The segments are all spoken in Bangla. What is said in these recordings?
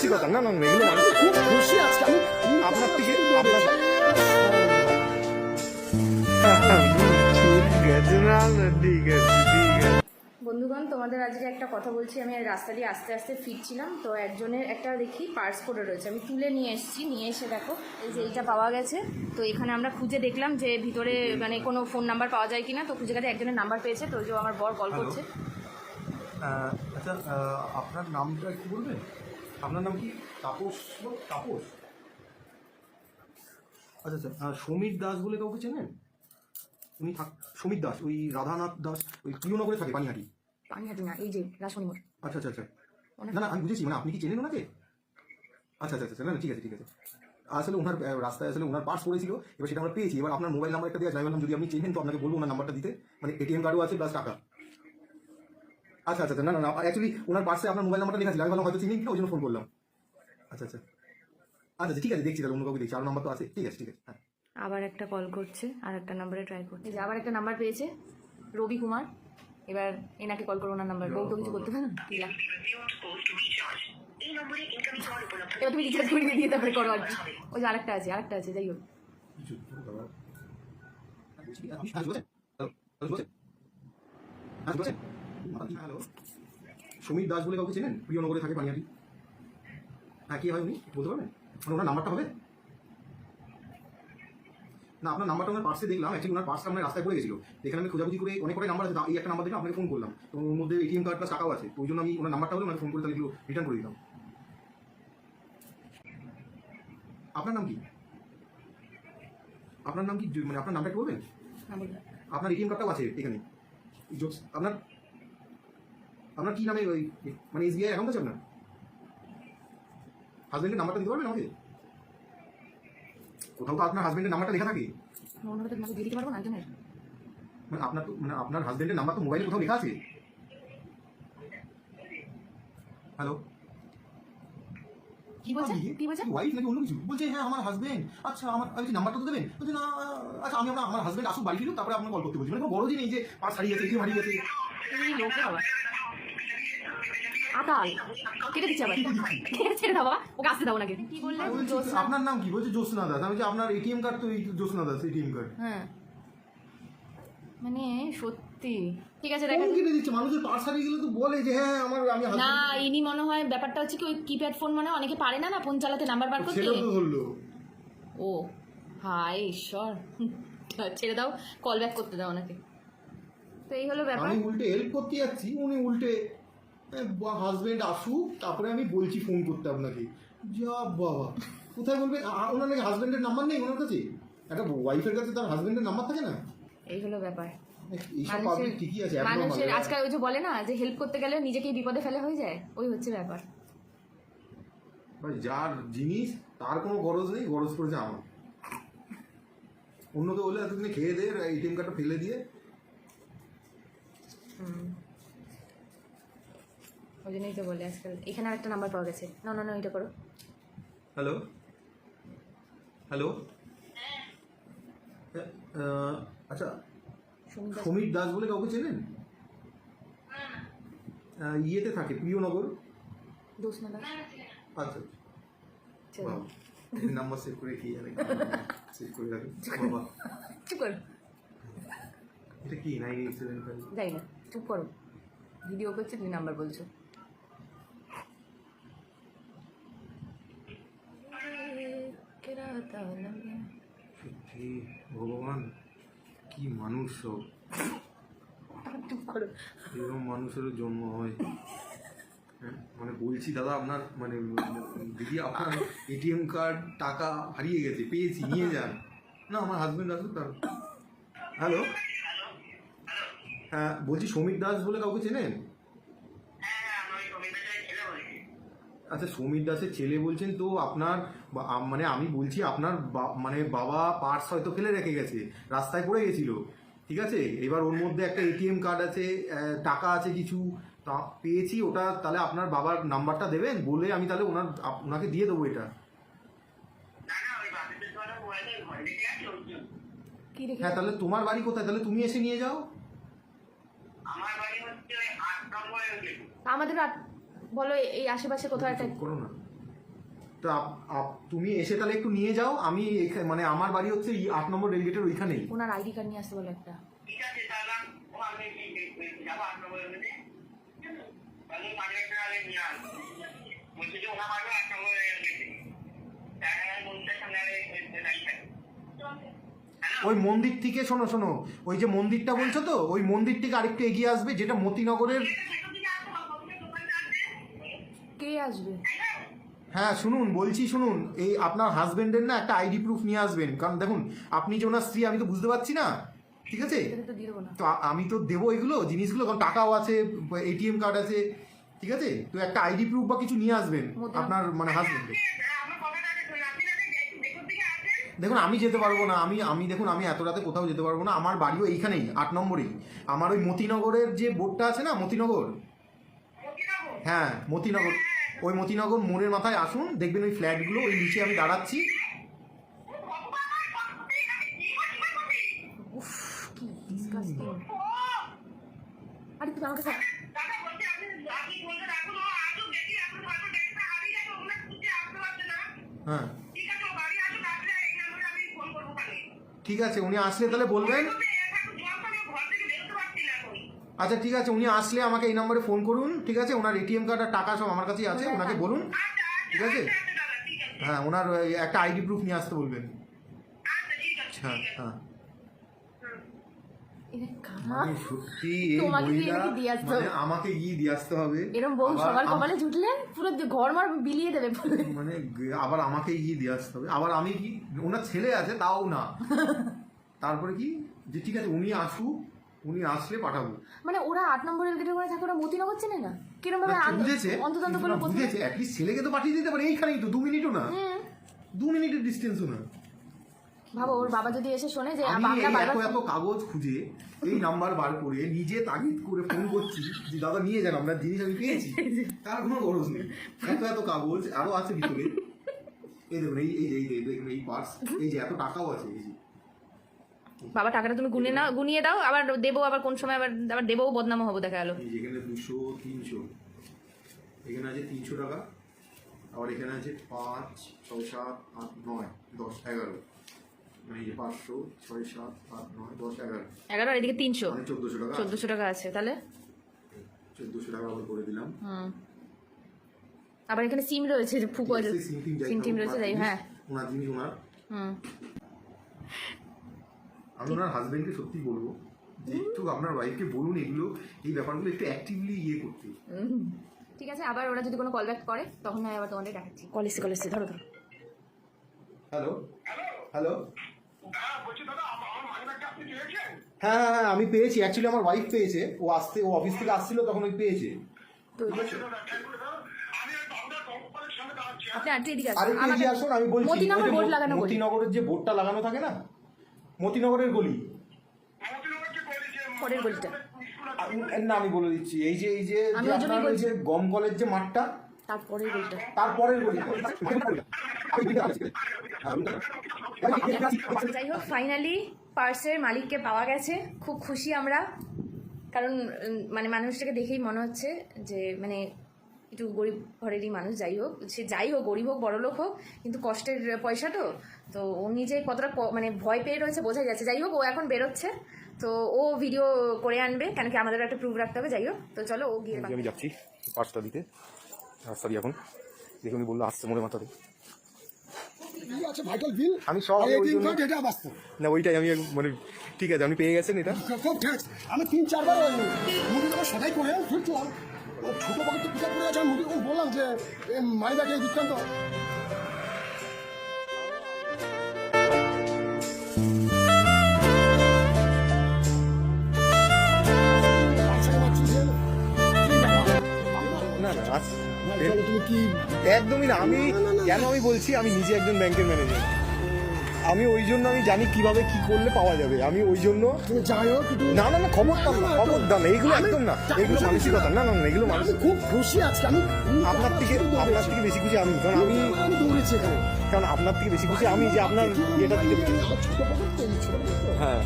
মানসিকতা না না না, এগুলো মানসিক খুব খুশি আজকে আমি। আপনার থেকে আপনার বন্ধুগণ তোমাদের আজকে একটা কথা বলছি। আমি রাস্তা দিয়ে আস্তে আস্তে ফিরছিলাম তো একজনের একটা দেখি পার্স পড়ে রয়েছে। আমি তুলে নিয়ে এসেছি নিয়ে এসে দেখো এই যে এইটা পাওয়া গেছে। তো এখানে আমরা খুঁজে দেখলাম যে ভিতরে মানে কোনো ফোন নাম্বার পাওয়া যায় কিনা। তো খুঁজে গেছে একজনের নাম্বার পেয়েছে তো ওই যে আমার বর কল করছে। আচ্ছা আপনার নামটা একটু বলবেন? আপনার নাম কি? তাপস তাপস? আচ্ছা আচ্ছা সমীর দাস বলে কাউকে চেনেন? উনি থাক সমীর দাস ওই রাধানাথ দাস ওই প্রিয়নগরে থাকে পানিহাটি। পানিহাটি না এই যে রাসমণি মোড় আচ্ছা আচ্ছা। আচ্ছা না না আমি বুঝেছি মানে আপনি কি চেনেন ওনাকে? আচ্ছা আচ্ছা আচ্ছা না ঠিক আছে ঠিক আছে। আসলে ওনার রাস্তায় আসলে ওনার পার্স পড়েছিল এবার সেটা আমরা পেয়েছি এবার আপনার মোবাইল নাম্বার একটা দেওয়া যায় বললাম যদি আপনি চেনেন তো আপনাকে বলব ওনার নাম্বারটা দিতে। মানে এটিএম কার্ডও আছে প্লাস টাকা। আচ্ছা আচ্ছা আচ্ছা, না না না অ্যাকচুয়ালি ওনার পার্সে আপনার মোবাইল নাম্বারটা লেখা ছিল আমি ভাবলাম হয়তো চিনি ওই জন্য ফোন করলাম। আচ্ছা আচ্ছা। আচ্ছা আচ্ছা ঠিক আছে দেখছি তাহলে অন্য কাউকে দেখছি আর নাম্বার তো আছে। ঠিক আছে ঠিক আছে হ্যাঁ। আবার একটা কল করছে আর একটা নাম্বারে ট্রাই করছে। এই যে আবার একটা নাম্বার পেয়েছে রবি কুমার। এবার এনাকে কল করব ওনার নাম্বার বউ তো কিছু করতে পারে না? এবার তুমি রিচার্জ করে দিয়ে তারপরে করো আর ওই যে আরেকটা আছে আরেকটা আছে যাই হোক। হ্যাঁ বলছেন হ্যালো। হ্যাঁ সমীর দাস বলে কাউকে চেনেন? প্রিয়নগরে থাকে পানিহাটি হ্যাঁ কি হয় উনি? বলতে পারবেন? মানে ওনার নাম্বারটা হবে? না আপনার নাম্বারটা ওনার পার্সে দেখলাম। অ্যাকচুয়ালি ওনার পার্সটা আমার রাস্তায় পড়ে গেছিল। এখানে আমি খোঁজাখুঁজি করে অনেক কটাই নাম্বার আছে। এই একটা নাম্বার আপনাকে ফোন করলাম। তো ওর মধ্যে এটিএম কার্ড প্লাস টাকাও আছে। তো ওই জন্য আমি ওনার নাম্বারটা হলে ওনাকে ফোন করে তাহলে রিটার্ন করে দিলাম আপনার নাম কি? আপনার নাম কি? মানে আপনার নামটা একটু বলবেন? আপনার এটিএম কার্ডটাও আছে এখানে। আপনার আপনার কি নামে ওই মানে এসবিআই অ্যাকাউন্ট আছে আপনার? হাজবেন্ডের নাম্বারটা দিতে পারবেন আমাকে? কোথাও তো আপনার হাজবেন্ডের নাম্বারটা লেখা থাকে। মানে আপনার তো মানে আপনার হাজবেন্ডের নাম্বার তো মোবাইলে কোথাও লেখা আছে। হ্যালো কি বলছে কি বলছে ওয়াইফ নাকি অন্য কিছু? বলছে হ্যাঁ আমার হাজবেন্ড আচ্ছা আমার আমি নাম্বারটা তো দেবেন? বলছে না আচ্ছা আমি আমার হাজবেন্ড আসুক বাড়ি ফিরুক তারপরে আপনার কল করতে বলছি। মানে বড় জিনিস যে পাঁচ হারিয়ে গেছে এটিএম হারিয়ে গেছে। এই আতাল কেটে দিচ্ছে আবার। ছেড়ে দাও বাবা। ওকে আসতে দাও নাকি কি বললে? আপনার নাম কি? বলছে জ্যোৎস্না দাস। আমি আপনার এটিএম কার্ড তো জ্যোৎস্না দাস এটিএম কার্ড? হ্যাঁ। মানে সত্যি। ঠিক আছে কেটে দিচ্ছে? মানুষের পার্স হারিয়ে গেলে তো বলে যে হ্যাঁ আমার আমি না ইনি মনে হয় ব্যাপারটা হচ্ছে কি ওই কিপ্যাড ফোন মানে অনেকে পারে না না ফোন চালাতে নাম্বার বার করতে? সেটাও তো ধরলো ও হায় ঈশ্বর। ছেড়ে দাও কল ব্যাক করতে দাও ওনাকে। তো এই হলো ব্যাপার। আমি উল্টে হেল্প করতে যাচ্ছি উনি উল্টে হাজবেন্ড আসুক তারপরে আমি বলছি ফোন করতে আপনাকে। যা বাবা। কোথায় বলবেন ওনার নাকি হাজবেন্ডের নাম্বার নেই ওনার কাছে? একটা ওয়াইফের কাছে তার হাজবেন্ডের নাম্বার থাকে না? এই হলো ব্যাপার মানুষের ঠিকই আছে abnormal, মানুষের। আজকাল ওই যে বলে না যে হেল্প করতে গেলে নিজেকেই বিপদে ফেলে হয়ে যায় ওই হচ্ছে ব্যাপার। যার জিনিস তার কোনো গরজ নেই গরজ করেছে আমার। অন্যকে বলে এতদিনে খেয়ে দে এটিএম কার্ডটা ফেলে দিয়ে। হুম। ওই জন্যই তো বলে আজকাল। এখানে আর একটা নাম্বার পাওয়া গেছে। না না না এটা করো। হ্যালো হ্যালো আচ্ছা। সমীর দাস। বলে কাউকে চেনেন? ইয়েতে থাকে প্রিয়নগর। আচ্ছা নাম্বার সেভ করে কি জানে সেভ করে রাখেন বাবা। চুপ করো। এটা কি এইট সেভেন যাই না চুপ করো। ভিডিও করছে তুমি নাম্বার বলছো। সত্যি ভগবান কি মানুষ সব। এরকম মানুষেরও জন্ম হয়। হ্যাঁ, মানে বলছি দাদা আপনার মানে দিদি আপনার এটিএম কার্ড টাকা হারিয়ে গেছে পেয়েছি নিয়ে যান। না আমার হাজবেন্ড আসুক তার হ্যালো হ্যাঁ বলছি সমীর দাস বলে কাউকে চেনেন? আচ্ছা সমীর দাসের ছেলে বলছেন তো আপনার মানে আমি বলছি আপনার বা- মানে বাবা পার্স হয়তো ফেলে রেখে গেছে রাস্তায় পড়ে গেছিল ঠিক আছে? এবার ওর মধ্যে একটা এটিএম কার্ড আছে টাকা আছে কিছু তা পেয়েছি ওটা তাহলে আপনার বাবার নাম্বারটা দেবেন? বলে আমি তাহলে ওনার ওনাকে দিয়ে দেবো এটা। কি হ্যাঁ তাহলে তোমার বাড়ি কোথায়? তাহলে তুমি এসে নিয়ে যাও। আমাদের বলো এই আশেপাশে কোথাও একটা করো না। তো আপ- আপ- তুমি এসে তাহলে একটু নিয়ে যাও আমি মানে আমার বাড়ি হচ্ছে এই আট নম্বর রেলগেটের ওইখানেই। ওনার আইডি কার্ড নিয়ে আসতে বলো একটা। ঠিক আছে তাহলে আমি যাব আট নিয়ে আসব। বলছি যে থাকে। ওই মন্দির থেকে শোনো শোনো ওই যে মন্দিরটা বলছো তো ওই মন্দির থেকে আরেকটু এগিয়ে আসবে যেটা মতিনগরের কে আসবে? হ্যাঁ শুনুন বলছি শুনুন এই আপনার হাজবেন্ডের না একটা আইডি প্রুফ নিয়ে আসবেন। কারণ দেখুন আপনি যে ওনার স্ত্রী আমি তো বুঝতে পারছি না। ঠিক আছে? তো আমি তো দেবো এগুলো জিনিসগুলো কারণ টাকাও আছে এটিএম কার্ড আছে। ঠিক আছে? তো একটা আইডি প্রুফ বা কিছু নিয়ে আসবেন আপনার মানে হাজবেন্ডের দেখুন দিকে আসেন দেখুন আমি যেতে পারব না আমি আমি দেখুন আমি এত রাতে কোথাও যেতে পারব না। আমার বাড়িও এইখানেই আট নম্বরেই। আমার ওই মতিনগরের যে বোর্ডটা আছে না মতিনগর? মতিনগর? হ্যাঁ মতিনগর। ওই মতিনগর মোড়ের মাথায় আসুন দেখবেন ওই ফ্ল্যাটগুলো ওই নিচে আমি দাঁড়াচ্ছি। আরে তুমি আমাকে হ্যাঁ। ঠিক আছে উনি আসলে তাহলে বলবেন এখন জল পানি ঘর থেকে বেরোতে পারছি না এখন আচ্ছা ঠিক আছে উনি আসলে আমাকে এই নম্বরে ফোন করুন ঠিক আছে? ওনার এটিএম কার্ড আর টাকা সব আমার কাছেই আছে ওনাকে বলুন আচ্ছা ঠিক আছে? আচ্ছা দাদা ঠিক আছে। হ্যাঁ ওনার একটা আইডি প্রুফ নিয়ে আসতে বলবেন। আচ্ছা ঠিক আছে হ্যাঁ হ্যাঁ। মানে সত্যি এই মহিলা মানে আমাকে গিয়ে দিয়ে আসতে হবে। এরম বউ সবার কপালে জুটলেন? পুরো ঘর মার বিলিয়ে দেবে মানে আবার আমাকে গিয়ে দিয়ে আসতে হবে। আবার আমি কি ওনার ছেলে আছে তাও না। তারপরে কি? যে ঠিক আছে উনি আসুক উনি আসলে পাঠাবো। মানে ওরা আট নম্বর রেলগেটের ওখানে থাকে ওরা মতিনগর চেনে না? কিরম ভাবে বুঝেছে না, প্রথমে বুঝেছে অ্যাটলিস্ট ছেলেকে তো পাঠিয়ে দিতে পারে এইখানেই তো দু মিনিটও না। দু মিনিটের ডিস্টেন্সও না। ভাবো ওর বাবা যদি এসে শোনে যে আমি আমরা এত কাগজ খুঁজে এই নাম্বার বার করে নিজে তাগিদ করে ফোন করছি যে দাদা নিয়ে যান আপনার জিনিস আমি পেয়েছি। তার কোনো খরচ নেই। এত এত কাগজ আরও আছে ভিতরে। এই দেখুন এই এই এই দেখুন এই পার্স এই যে এত টাকাও আছে এই যে। বাবা টাকাটা তুমি গুনে নাও গুনিয়ে দাও আবার দেবো আবার কোন সময় আবার আবার দেবো বদনাম হব দেখা গেলো। এখানে দুশো তিনশো। এখানে আছে তিনশো টাকা আবার এখানে আছে পাঁচ ছয় সাত আট নয় দশ এগারো। মানে পাঁচশো ছয় সাত আট নয় দশ এগারো। এগারো এদিকে তিনশো। মানে চোদ্দোশো টাকা। চোদ্দশো টাকা আছে তাহলে? চোদ্দোশো টাকা আবার করে দিলাম। হুম। আবার এখানে সিম রয়েছে ফুকো আছে সিম টিম রয়েছে জিনিস- হ্যাঁ। ওনার জিনিস ওনার। হুম। আমি ওনার হাজবেন্ডকে সত্যি বলব যে একটু আপনার ওয়াইফকে বলুন এগুলো এই ব্যাপারগুলো একটু অ্যাক্টিভলি ইয়ে করতে। হুম। ঠিক আছে আবার ওরা যদি কোনো কল ব্যাক করে তখন আমি আবার তোমাদের দেখাচ্ছি। কল এসছে কল এসছে ধরো ধরো। হ্যালো হ্যালো হ্যাঁ হ্যাঁ হ্যাঁ আমি পেয়েছি। অ্যাকচুয়ালি আমার ওয়াইফ পেয়েছে। ও আসতে ও অফিস থেকে আসছিল তখন ওই পেয়েছে। হ্যাঁ? আরে আসুন আসুন আমি বলছি মতিনগরের যে বোর্ডটা লাগানো থাকে না মতিনগরের গলি? পরের গলিটা। আমি- না আমি বলে দিচ্ছি। এই যে এই যে আপনার ওই যে গম কলের যে মাঠটা তারপরে বলটা তারপরের গলি। যাই হোক ফাইনালি পার্সের মালিককে পাওয়া গেছে। খুব খুশি আমরা। কারণ মানে মানুষটাকে দেখেই মনে হচ্ছে যে মানে একটু গরিব ঘরেরই মানুষ যাই হোক সে যাই হোক গরিব হোক বড়লোক হোক কিন্তু কষ্টের পয়সা তো তো ও নিজে কতটা ক- মানে ভয় পেয়ে রয়েছে বোঝাই যাচ্ছে যাই হোক ও এখন বেরোচ্ছে তো ও ভিডিও করে আনবে কেন কি আমাদেরও একটা প্রুফ রাখতে হবে যাই হোক তো চলো ও গিয়ে আমি যাচ্ছি পাঁচটা দিতে রাস্তা দিয়ে এখন দেখে উনি বলল আসছে মোড়ে মাথাতে আমি সব না ওইটাই আমি মানে ঠিক আছে আপনি পেয়ে গেছেন এটা আমি তিন চারবার সদাই করে ছোট পিঠা করে আছে আমি মুদির বললাম যে ব্যাগে বিক্রান্ত কি একদমই না আমি কেন আমি বলছি আমি নিজে একজন ব্যাংকের ম্যানেজার আমি ওই জন্য আমি জানি কীভাবে কি করলে পাওয়া যাবে। আমি ওই জন্য তুমি যাই হোক না না না খবর দাম না খবর দাম এইগুলো একদম না। এগুলো মানসিকতা না না না এগুলো মানসিক খুব খুশি আজকে আমি আপনার থেকে আপনার থেকে বেশি খুশি আমি কারণ আমি দৌড়েছি এখানে। কারণ আপনার থেকে বেশি খুশি আমি যে আপনার পকেট তো। হ্যাঁ।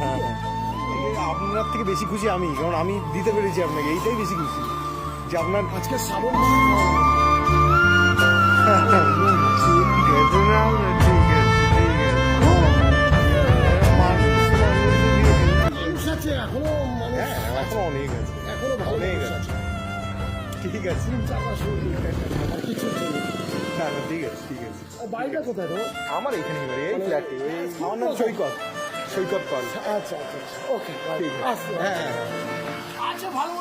হ্যাঁ হ্যাঁ। আপনার থেকে বেশি খুশি আমি কারণ আমি দিতে পেরেছি আপনাকে এইটাই বেশি খুশি। যে আপনার আজকে শ্রাবণ ঠিক আছে না। না ঠিক আছে ঠিক আছে বাড়িটা কোথায় তো আমার এখানে সৈকত সৈকত আচ্ছা আচ্ছা ওকে হ্যাঁ আচ্ছা ভালো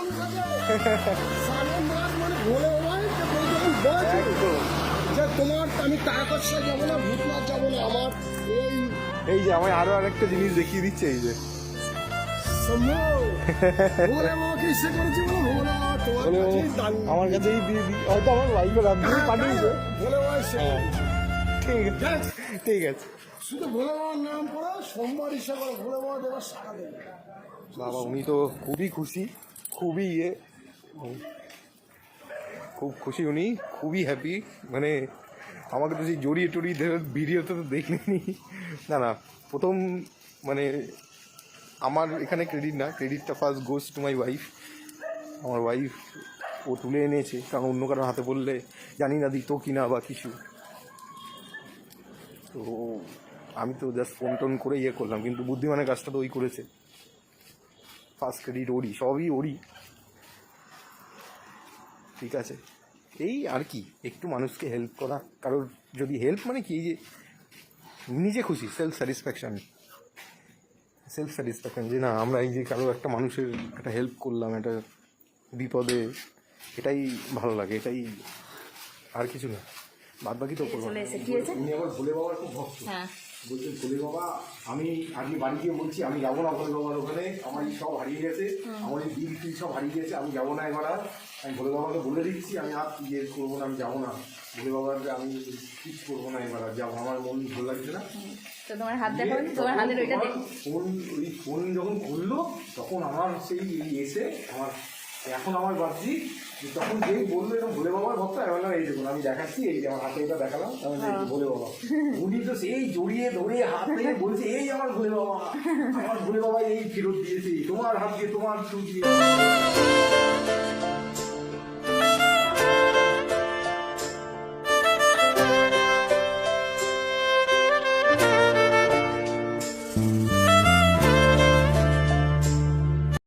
মানে ভোলে একদম যে তোমার আমি টাকা যাব না ভূতনাথ যাব না আমার এই এই যে আমায় আরও আরেকটা জিনিস দেখিয়ে দিচ্ছে এই যে। আমার কাছেই দিয়ে দিই হয়তো আমার ওয়াইফের আপনি পাঠিয়েছে। ঠিক আছে। ঠিক আছে। শুধু ভোলে বাবার নাম করে সোমবার ইচ্ছা করে ভোলে বাবা দেবার সারা দেবে। বাবা উনি তো খুবই খুশি খুবই ইয়ে। খুব খুশি। উনি খুবই হ্যাপি মানে আমাকে তো সেই জড়িয়ে টড়িয়ে ধরে ভিডিওতে তো দেখলেনি না না, প্রথম মানে আমার এখানে ক্রেডিট না। ক্রেডিটটা first goes to my wife আমার ওয়াইফ ও তুলে এনেছে, কারণ অন্য কারোর হাতে বললে, জানি না দিত কি না বা কিছু। তো আমি তো জাস্ট ফোন টোন করে ইয়ে করলাম, কিন্তু বুদ্ধিমানের কাজটা তো ওই করেছে। ফার্স্ট ক্রেডিট ওরি সবই ওরি ঠিক আছে। এই আর কি একটু মানুষকে হেল্প করা। কারোর যদি হেল্প মানে কি যে নিজে খুশি সেলফ স্যাটিসফ্যাকশন সেলফ স্যাটিসফ্যাকশন যে না আমরা এই যে কারও একটা মানুষের একটা হেল্প করলাম একটা বিপদে এটাই ভালো লাগে এটাই আর কিছু না। বাদ বাকি তো করব ভোলে বলছেন ভোলে বাবা আমি আজকে বাড়ি গিয়ে বলছি আমি যাব না ভোলে বাবার ওখানে আমার সব হারিয়ে গেছে আমার এই বিল টিল সব হারিয়ে গেছে আমি যাব না এবার আর। আমি ভোলে বাবাকে বলে দিচ্ছি আমি আর ইয়ে করব না আমি যাব না। ভোলে বাবার আমি কিছু করব না এবার আর যাব আমার মন ভালো লাগছে না। তো তোমার হাত দেখো তোমার হাতের ওইটা ফোন ওই ফোন যখন করল তখন আমার সেই এসে আমার এখন আমার যে তখন যেই বলল এরকম ভোলে বাবার ভক্ত, আমি বললাম, এই দেখুন, আমি দেখাচ্ছি, এই যে আমার হাতে এটা দেখালাম ভোলে বাবা। উনি তো সেই জড়িয়ে ধরে হাতে বলছে, এই আমার ভোলে বাবা, আমার ভোলে বাবা এই ফেরত দিয়েছে, তোমার হাত দিয়ে তোমার ছুটি